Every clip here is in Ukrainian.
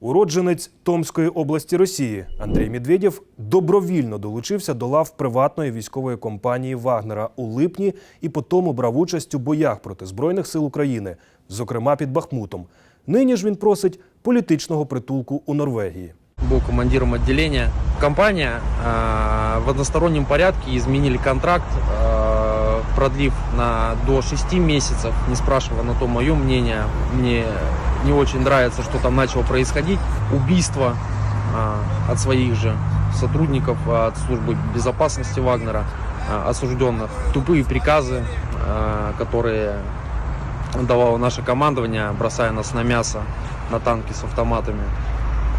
Уродженець Томської області Росії Андрій Медведєв добровільно долучився до лав приватної військової компанії Вагнера у липні і потому брав участь у боях проти Збройних сил України, зокрема під Бахмутом. Нині ж він просить політичного притулку у Норвегії. был командиром отделения. Компания э, в одностороннем порядке изменили контракт, э, продлив на до 6 месяцев, не спрашивая на то мое мнение. Мне не очень нравится, что там начало происходить. Убийство э, от своих же сотрудников, э, от службы безопасности Вагнера, э, осужденных. Тупые приказы, э, которые давало наше командование, бросая нас на мясо, на танки с автоматами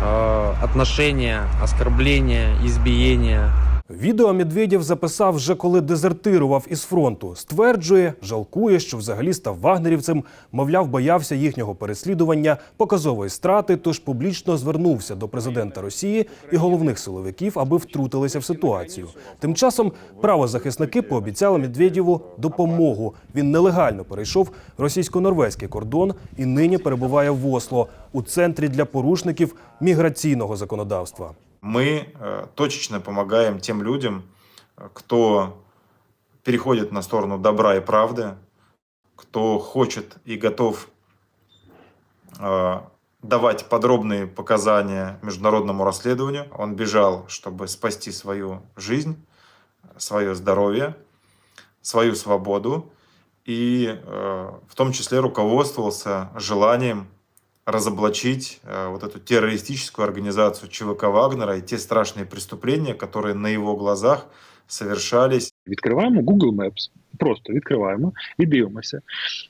э, отношения, оскорбления, избиения. Відео Медведєв записав вже коли дезертирував із фронту. Стверджує, жалкує, що взагалі став вагнерівцем, мовляв, боявся їхнього переслідування, показової страти, тож публічно звернувся до президента Росії і головних силовиків, аби втрутилися в ситуацію. Тим часом правозахисники пообіцяли Медведєву допомогу. Він нелегально перейшов російсько-норвезький кордон і нині перебуває в Осло у центрі для порушників міграційного законодавства. Мы э, точечно помогаем тем людям, кто переходит на сторону добра и правды, кто хочет и готов э, давать подробные показания международному расследованию. Он бежал, чтобы спасти свою жизнь, свое здоровье, свою свободу и э, в том числе руководствовался желанием разоблачить э, вот эту террористическую организацию ЧВК Вагнера и те страшные преступления, которые на его глазах совершались. Відкриваємо Google Maps, просто відкриваємо і дивимося,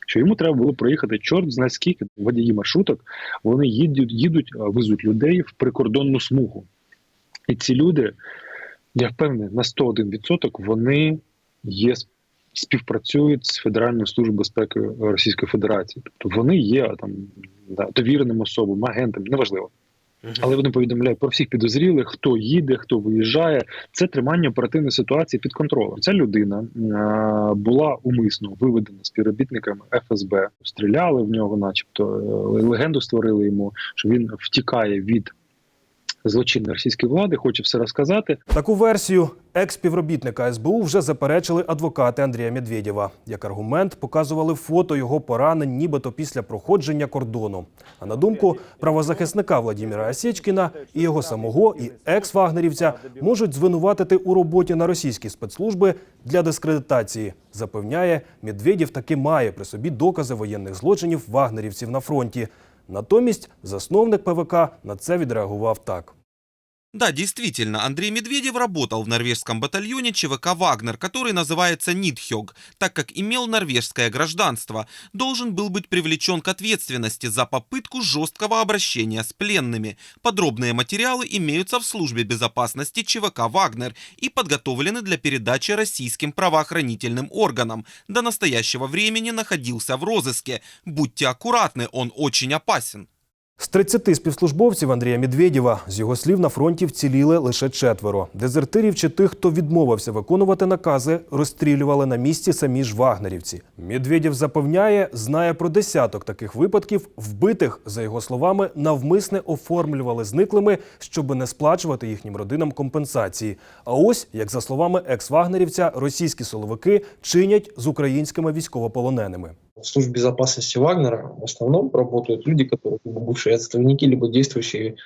що йому треба було проїхати чорт знає скільки водії маршруток. Вони їдуть, їдуть, а, везуть людей в прикордонну смугу. І ці люди, я впевнений, на 101% вони є співпрацюють з Федеральною службою безпеки Російської Федерації. Тобто вони є там да, довіреним особам, агентам, неважливо. Але вони повідомляють про всіх підозрілих, хто їде, хто виїжджає. Це тримання оперативної ситуації під контролем. Ця людина е, була умисно виведена співробітниками ФСБ. Стріляли в нього, начебто е, легенду створили йому, що він втікає від злочинної російської влади, хоче все розказати. Таку версію екс-співробітника СБУ вже заперечили адвокати Андрія Медведєва. Як аргумент показували фото його поранень, нібито після проходження кордону. А на думку правозахисника Владіміра Осєчкіна і його самого, і екс-вагнерівця можуть звинуватити у роботі на російські спецслужби для дискредитації. Запевняє, Медведєв таки має при собі докази воєнних злочинів вагнерівців на фронті. Натомість засновник ПВК на це відреагував так. Да, действительно, Андрей Медведев работал в норвежском батальоне ЧВК «Вагнер», который называется Нидхёг, так как имел норвежское гражданство, должен был быть привлечен к ответственности за попытку жесткого обращения с пленными. Подробные материалы имеются в службе безопасности ЧВК «Вагнер» и подготовлены для передачи российским правоохранительным органам. До настоящего времени находился в розыске. Будьте аккуратны, он очень опасен. З 30 співслужбовців Андрія Медведєва, з його слів, на фронті вціліли лише четверо. Дезертирів чи тих, хто відмовився виконувати накази, розстрілювали на місці самі ж вагнерівці. Медведєв запевняє, знає про десяток таких випадків, вбитих, за його словами, навмисне оформлювали зниклими, щоби не сплачувати їхнім родинам компенсації. А ось, як за словами екс-вагнерівця, російські силовики чинять з українськими військовополоненими. В службе безопасности Вагнера в основном работают люди, которые либо бывшие отставники, либо действующие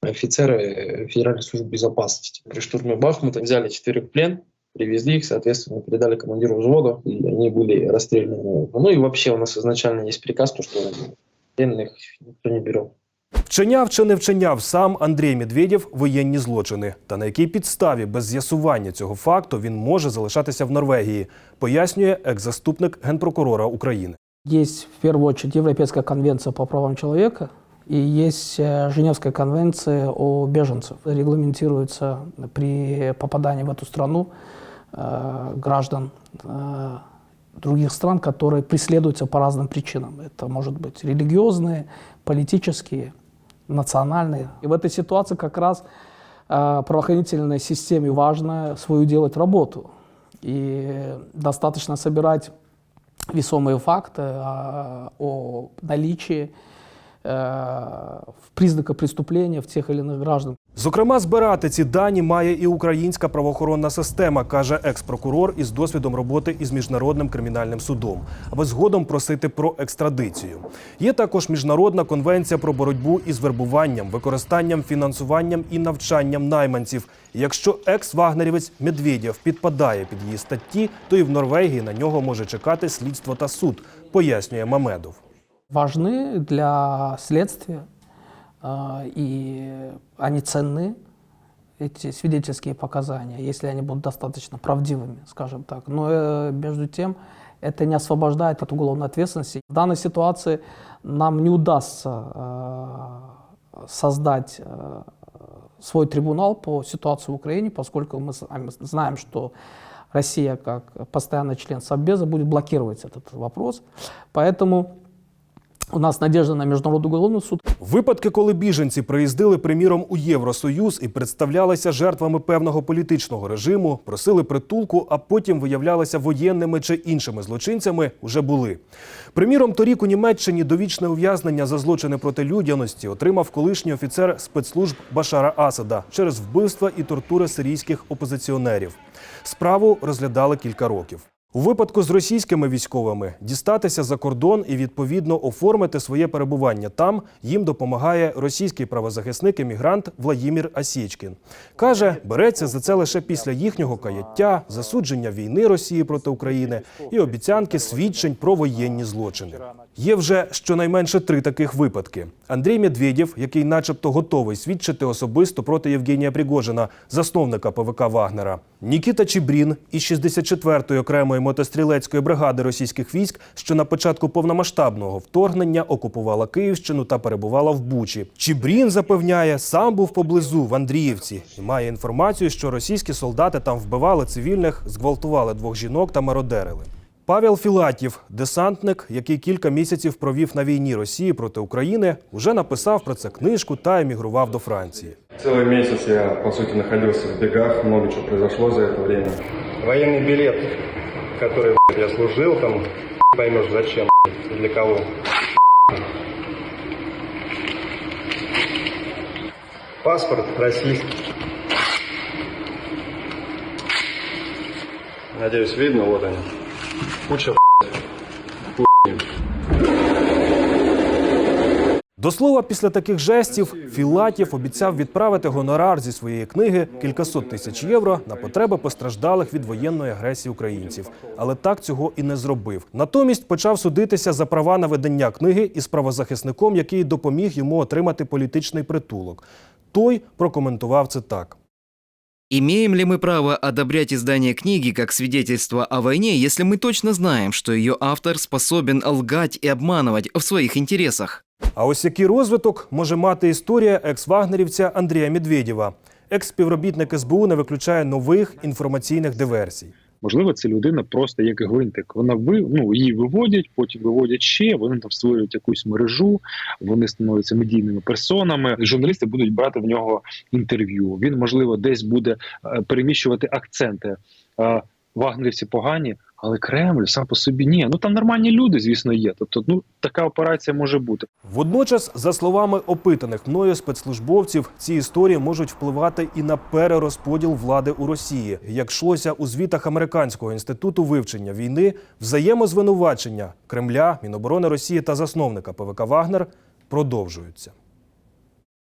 офицеры Федеральной службы безопасности. При штурме Бахмута взяли четверых в плен, привезли их, соответственно, передали командиру взвода, и они были расстреляны. Ну и вообще у нас изначально есть приказ, то, что пленных никто не берет. Вчиняв чи не вчиняв сам Андрій Медведєв воєнні злочини. Та на якій підставі без з'ясування цього факту він може залишатися в Норвегії, пояснює екс-заступник генпрокурора України. Есть в первую очередь Европейская конвенция по правам человека и есть э, Женевская конвенция о беженцах. Регламентируется при попадании в эту страну э, граждан э, других стран, которые преследуются по разным причинам. Это может быть религиозные, политические, национальные. И в этой ситуации как раз э, правоохранительной системе важно свою делать работу. И достаточно собирать весомые факты а, о наличии э, признака преступления в тех или иных граждан. Зокрема, збирати ці дані має і українська правоохоронна система, каже екс-прокурор із досвідом роботи із міжнародним кримінальним судом, аби згодом просити про екстрадицію. Є також міжнародна конвенція про боротьбу із вербуванням, використанням, фінансуванням і навчанням найманців. Якщо екс-вагнерівець Медведєв підпадає під її статті, то і в Норвегії на нього може чекати слідство та суд, пояснює Мамедов. Важны для следствия, э, и они ценны, эти свидетельские показания, если они будут достаточно правдивыми, скажем так. Но э, между тем это не освобождает от уголовной ответственности. В данной ситуации нам не удастся э, создать э, свой трибунал по ситуации в Украине, поскольку мы знаем, что Россия как постоянный член Совбеза будет блокировать этот вопрос. Поэтому у нас надежда на Международный уголовный суд. Випадки, коли біженці приїздили, приміром, у Євросоюз і представлялися жертвами певного політичного режиму, просили притулку, а потім виявлялися воєнними чи іншими злочинцями, уже були. Приміром, торік у Німеччині довічне ув'язнення за злочини проти людяності отримав колишній офіцер спецслужб Башара Асада через вбивства і тортури сирійських опозиціонерів. Справу розглядали кілька років. У випадку з російськими військовими дістатися за кордон і відповідно оформити своє перебування там їм допомагає російський правозахисник емігрант Владімір Асєчкін. Каже, береться за це лише після їхнього каяття, засудження війни Росії проти України і обіцянки свідчень про воєнні злочини. Є вже щонайменше три таких випадки: Андрій Медведєв, який, начебто, готовий свідчити особисто проти Євгенія Пригожина, засновника ПВК Вагнера, Нікіта Чібрін із 64-ї окремої мотострілецької бригади російських військ, що на початку повномасштабного вторгнення окупувала Київщину та перебувала в Бучі. Чібрін запевняє, сам був поблизу в Андріївці і має інформацію, що російські солдати там вбивали цивільних, зґвалтували двох жінок та мародерили. Павел Філатів, десантник, який кілька місяців провів на війні Росії проти України, уже написав про це книжку та емігрував до Франції. Целый месяц я, по сути, находился в бегах, много чего произошло за это время. Военный билет, который я служил, там поймешь зачем и для кого. Паспорт российский. Надеюсь, видно, вот они. Куча До слова, після таких жестів Філатів обіцяв відправити гонорар зі своєї книги кількасот тисяч євро на потреби постраждалих від воєнної агресії українців, але так цього і не зробив. Натомість почав судитися за права на видання книги із правозахисником, який допоміг йому отримати політичний притулок. Той прокоментував це так. Имеем ли мы право одобрять издание книги как свидетельство о войне, если мы точно знаем, что ее автор способен лгать и обманывать в своих интересах? А ось який розвиток може мати історія екс-вагнерівця Андрія Медведєва. Екс-співробітник СБУ не виключає нових інформаційних диверсій. Можливо, це людина просто як гвинтик. Вона ви ну її виводять, потім виводять ще. Вони там створюють якусь мережу, вони становляться медійними персонами. Журналісти будуть брати в нього інтерв'ю. Він можливо десь буде е, переміщувати акценти. Вагнерівці погані, але Кремль сам по собі ні. Ну там нормальні люди, звісно, є. Тобто, ну така операція може бути. Водночас, за словами опитаних мною спецслужбовців, ці історії можуть впливати і на перерозподіл влади у Росії, як йшлося у звітах американського інституту вивчення війни, взаємозвинувачення Кремля, Міноборони Росії та засновника ПВК Вагнер продовжуються.